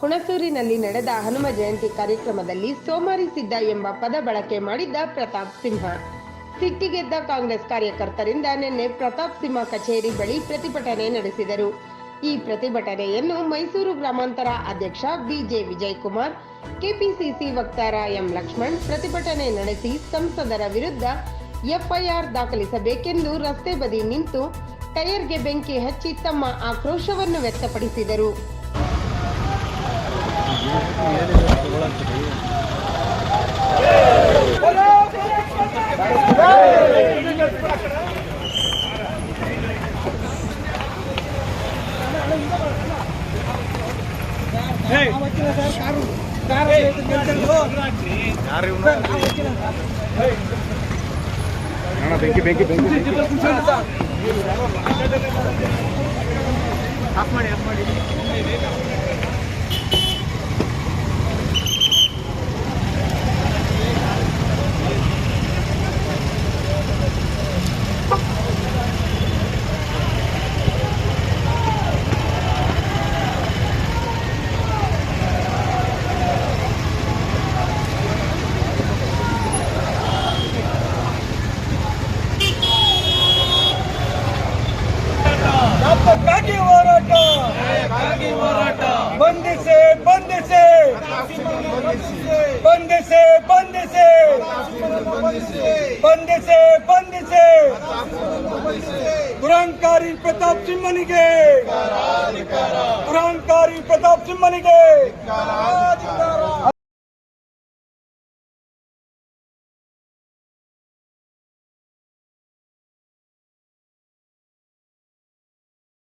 ಹುಣಸೂರಿನಲ್ಲಿ ನಡೆದ ಹನುಮ ಜಯಂತಿ ಕಾರ್ಯಕ್ರಮದಲ್ಲಿ ಸೋಮಾರಿ ಸಿದ್ದ ಎಂಬ ಪದ ಬಳಕೆ ಮಾಡಿದ್ದ ಪ್ರತಾಪ್ ಸಿಂಹ. ಸಿಟ್ಟಿಗೆದ್ದ ಕಾಂಗ್ರೆಸ್ ಕಾರ್ಯಕರ್ತರಿಂದ ನಿನ್ನೆ ಪ್ರತಾಪ್ ಸಿಂಹ ಕಚೇರಿ ಬಳಿ ಪ್ರತಿಭಟನೆ ನಡೆಸಿದರು. ಈ ಪ್ರತಿಭಟನೆಯನ್ನು ಮೈಸೂರು ಗ್ರಾಮಾಂತರ ಅಧ್ಯಕ್ಷ ಬಿಜೆ ವಿಜಯಕುಮಾರ್ ಕೆಪಿಸಿಸಿ ವಕ್ತಾರ ಎಂ ಲಕ್ಷ್ಮಣ್ ಪ್ರತಿಭಟನೆ ನಡೆಸಿ ಸಂಸದರ ವಿರುದ್ಧ ಎಫ್ಐಆರ್ ದಾಖಲಿಸಬೇಕೆಂದು ರಸ್ತೆ ಬದಿ ನಿಂತು ಟೈರ್ಗೆ ಬೆಂಕಿ ಹಚ್ಚಿ ತಮ್ಮ ಆಕ್ರೋಶವನ್ನು ವ್ಯಕ್ತಪಡಿಸಿದರು. ಅಣ್ಣ ಬೆಂಕಿ ಬೆಂಕಿ ಬೆಂಕಿ ಕಾಕಿ क्रांतिकारी प्रताप सिंह मणिके क्रांतिकारी प्रताप सिंह मणिके